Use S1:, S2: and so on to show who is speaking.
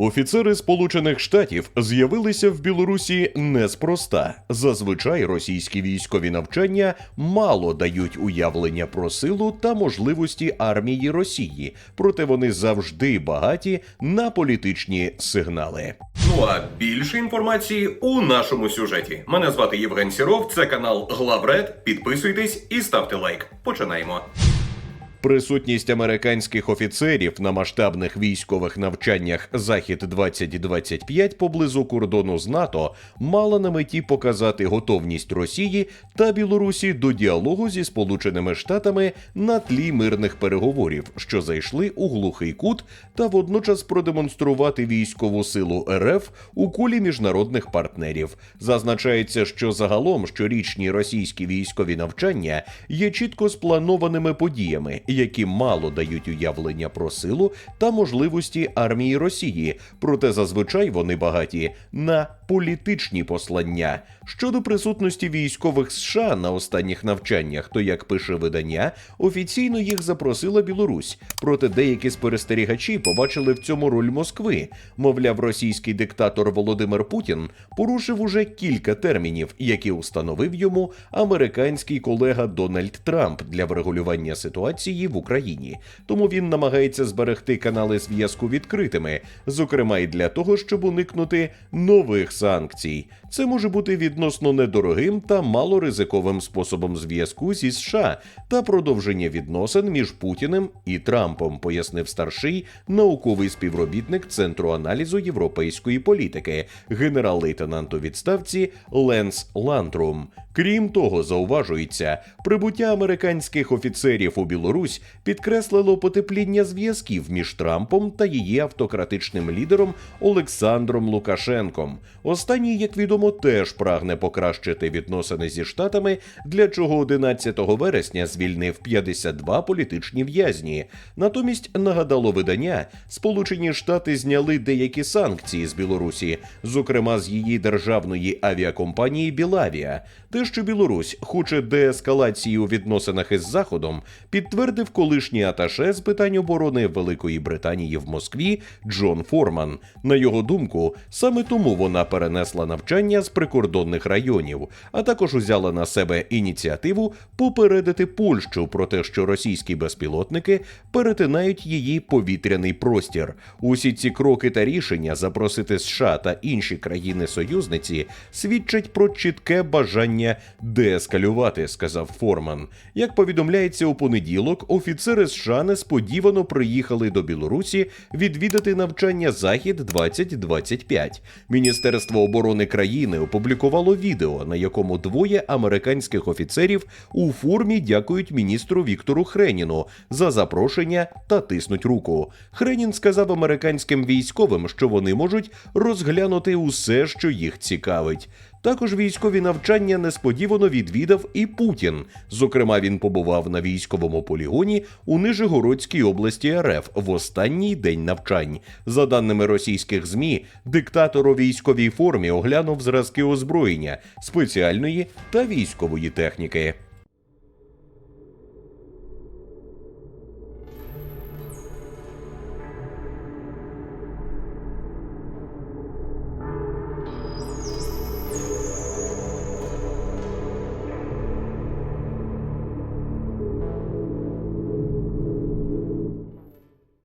S1: Офіцери Сполучених Штатів з'явилися в Білорусі неспроста. Зазвичай російські військові навчання мало дають уявлення про силу та можливості армії Росії, проте вони завжди багаті на політичні сигнали.
S2: Ну а більше інформації у нашому сюжеті. Мене звати Євген Сіров, це канал Главред. Підписуйтесь і ставте лайк. Починаємо.
S1: Присутність американських офіцерів на масштабних військових навчаннях Захід 2025 поблизу кордону з НАТО мала на меті показати готовність Росії та Білорусі до діалогу зі Сполученими Штатами на тлі мирних переговорів, що зайшли у глухий кут, та водночас продемонструвати військову силу РФ у колі міжнародних партнерів. Зазначається, що загалом щорічні російські військові навчання є чітко спланованими подіями, які мало дають уявлення про силу та можливості армії Росії, проте зазвичай вони багаті на політичні послання. Щодо присутності військових США на останніх навчаннях, то як пише видання, офіційно їх запросила Білорусь. Проте деякі спостерігачі побачили в цьому роль Москви. Мовляв, російський диктатор Володимир Путін порушив уже кілька термінів, які установив йому американський колега Дональд Трамп для врегулювання ситуації в Україні. Тому він намагається зберегти канали зв'язку відкритими, зокрема і для того, щоб уникнути нових санкцій. Це може бути відносно недорогим та малоризиковим способом зв'язку зі США та продовження відносин між Путіним і Трампом, пояснив старший науковий співробітник Центру аналізу європейської політики, генерал-лейтенант у відставці Ленс Лантрум. Крім того, зауважується, прибуття американських офіцерів у Білорусь підкреслило потепління зв'язків між Трампом та її автократичним лідером Олександром Лукашенком. Останній, як відомо, теж прагне покращити відносини зі штатами, для чого 11 вересня звільнив 52 політичні в'язні. Натомість нагадало видання, Сполучені Штати зняли деякі санкції з Білорусі, зокрема з її державної авіакомпанії Білавія. Те, що Білорусь хоче деескалації у відносинах із Заходом, підтвердив колишній аташе з питань оборони Великої Британії в Москві Джон Форман. На його думку, саме тому вона перенесла навчання з прикордонних районів, а також узяла на себе ініціативу попередити Польщу про те, що російські безпілотники перетинають її повітряний простір. Усі ці кроки та рішення запросити США та інші країни-союзниці свідчать про чітке бажання деескалювати, сказав Форман. Як повідомляється у понеділок, офіцери США несподівано приїхали до Білорусі відвідати навчання Захід 2025. Міністерство оборони країни опублікувало відео, на якому двоє американських офіцерів у формі дякують міністру Віктору Хреніну за запрошення та тиснуть руку. Хренін сказав американським військовим, що вони можуть розглянути усе, що їх цікавить. Також військові навчання несподівано відвідав і Путін. Зокрема, він побував на військовому полігоні у Нижегородській області РФ в останній день навчань. За даними російських змі, диктатор у військовій формі оглянув зразки озброєння, спеціальної та військової техніки.